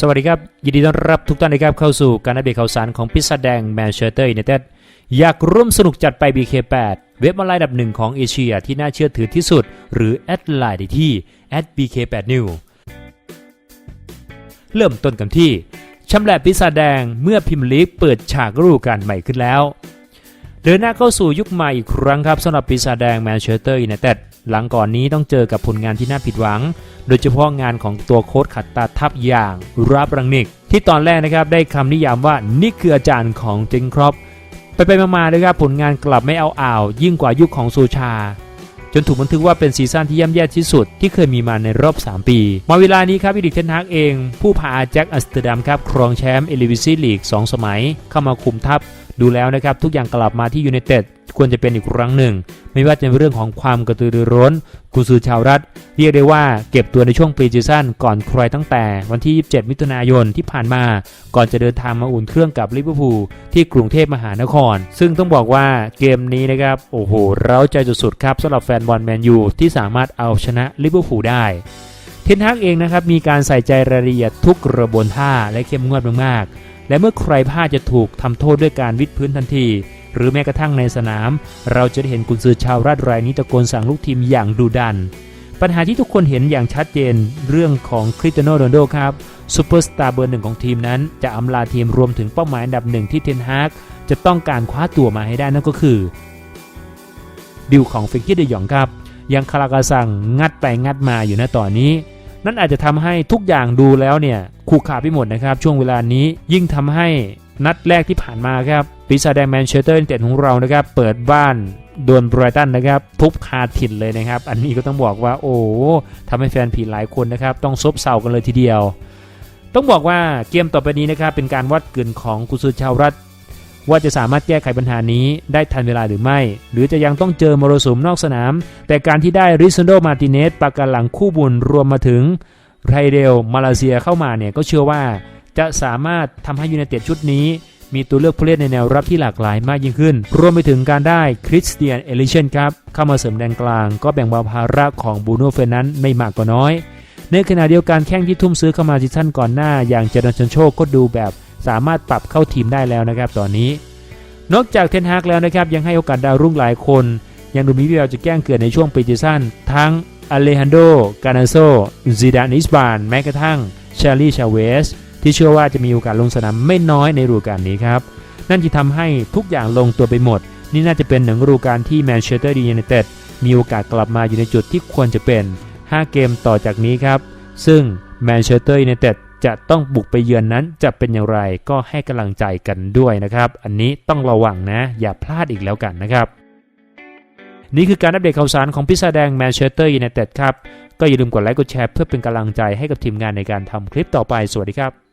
สวัสดีครับ ยินดีต้อนรับทุกท่านนะครับเข้าสู่การอัปเดตข่าวสารของพิซซ่าแดงแมนเชสเตอร์ยูไนเต็ดอยากร่วมสนุกจัดไป BK8 เว็บออนไลน์ดับหนึ่งของเอเชียที่น่าเชื่อถือที่สุด หรือแอดไลน์ได้ที่ @bk8new เริ่มต้นกันที่ชำแหละปีศาแดงเมื่อพิมลีกเปิดฉากฤดูกาลใหม่ขึ้นแล้ว เดินหน้าเข้าสู่ยุคใหม่อีกครั้งครับสำหรับปีศาจแดงแมนเชสเตอร์ยูไนเต็ด หลังก่อนนี้ต้องเจอกับผลงานที่น่าผิดหวัง โดยเฉพาะงานของตัวโค้ชขัดตาทับอย่างรับรังนิก ที่ตอนแรกนะครับได้คำนิยามว่านี่คืออาจารย์ของเจงครอปไปไปๆมาๆนะครับผลงานกลับไม่เอาอ่าว ยิ่งกว่ายุคของโซชา จนถูกบันทึกว่าเป็นซีซั่นที่ย่ำแย่ที่สุด ที่เคยมีมาในรอบ 3 ปี มาเวลานี้ครับอีดิกเทนฮากเอง ผู้พาแจ็คอัสเตอร์ดัมครับครองแชมป์เอลิวิซีลีก 2 สมัย เข้ามาคุมทัพ ดูแล้วนะครับทุกอย่างกลับมาที่ยูไนเต็ดควรจะเป็นอีกครั้งหนึ่ง ไม่ว่าจะเป็นเรื่องของความกระตือรือร้นกุซือชาวรัฐ เรียกได้ว่าเก็บตัวในช่วงปรีซีซั่นก่อนใครตั้งแต่วันที่ 27 มิถุนายนที่ผ่านมา ก่อนจะเดินทางมาอุ่นเครื่องกับลิเวอร์พูลที่กรุงเทพมหานคร ซึ่งต้องบอกว่าเกมนี้นะครับโอ้โหเร้าใจสุดๆครับสำหรับแฟนบอลแมนยูที่สามารถเอาชนะลิเวอร์พูลได้เทนฮากเองนะครับมีการใส่ใจรายละเอียดทุกกระบวนท่าและเข้มงวดมากๆ และเมื่อใครพลาดจะถูกทำโทษด้วยการวิดพื้นทันที หรือแม้กระทั่งในสนาม เราจะได้เห็นกุนซือชาวราชรายนี้ตะโกนสั่งลูกทีมอย่างดุดัน ปัญหาที่ทุกคนเห็นอย่างชัดเจนเรื่องของคริสเตียโนโรนโดครับซูเปอร์สตาร์เบอร์หนึ่งของทีมนั้น จะอำลาทีมรวมถึงเป้าหมายอันดับหนึ่งที่เทนฮากจะต้องการคว้าตัวมาให้ได้นั่นก็คือ ดิวของเฟกกี้เดยองครับ ยังคาราคาซังงัดไปงัดมาอยู่ณตอนนี้ นั่นอาจจะทำให้ทุกอย่างดูแล้วเนี่ยคู่ขาไปหมดนะครับ ช่วงเวลานี้ยิ่งทำให้นัดแรกที่ผ่านมาครับปีศาจแดงแมนเชสเตอร์ยูไนเต็ดของเรานะครับ เปิดบ้านโดนไบรตันนะครับ ทุบคาถิ่นเลยนะครับ อันนี้ก็ต้องบอกว่า โอ้ทำให้แฟนผีหลายคนนะครับ ต้องซบเซากันเลยทีเดียว ต้องบอกว่าเกมต่อไปนี้นะครับ เป็นการวัดกึ่นของกุซือชาวรัฐ ว่าจะสามารถแก้ไขปัญหานี้ได้ทันเวลาหรือไม่ หรือจะยังต้องเจอมรสุมนอกสนาม แต่การที่ได้ริซอนโดมาติเนสปากการหลังคู่บุญรวมมาถึงไรเดลมาเลเซียเข้ามาเนี่ยก็เชื่อว่า จะสามารถทำให้ยูไนเต็ดชุดนี้ มีตัวเลือกผู้เล่นในแนวรับที่หลากหลายมากยิ่งขึ้น รวมไปถึงการได้คริสเตียนเอลิเชนครับเข้ามาเสริมแดนกลาง ก็แบ่งเบาภาระของบูโน่เฟนันไม่มากก็น้อย ในขณะเดียวกันแข้งที่ทุ่มซื้อเข้ามาซีซั่นก่อนหน้าอย่างเจดอนชนโชคก็ดูแบบ สามารถปรับเข้าทีมได้แล้วนะครับตอนนี้ นอกจากเทนฮากแล้วนะครับยังให้โอกาสดาวรุ่งหลายคน ยังดูมีวิแววจะแกล้งเกิดในช่วงปีซีซั่นทั้งอเลฮันโด กานาโซซิดานิสบานแม้กระทั่งชาลีชาเวสที่เชื่อว่าจะมีโอกาสลงสนามไม่น้อยในฤดูกาลนี้ครับนั่นที่ทำให้ทุกอย่างลงตัวไปหมด นี่น่าจะเป็นหนึ่งฤดูกาลที่แมนเชสเตอร์ยูไนเต็ดมีโอกาสกลับมาอยู่ในจุดที่ควรจะเป็น 5 เกมต่อจากนี้ครับ ซึ่งแมนเชสเตอร์ยูไนเต็ด จะต้องบุกไปเยือนนั้นจะเป็นอย่างไรก็ให้กำลังใจกันด้วยนะครับ อันนี้ต้องระวังนะ อย่าพลาดอีกแล้วกันนะครับ นี่คือการอัปเดตข่าวสารของพิซซ่าแดงแมนเชสเตอร์ยูไนเต็ดครับ ก็อย่าลืมกดไลค์กดแชร์เพื่อเป็นกำลังใจให้กับทีมงานในการทำคลิปต่อไปสวัสดีครับ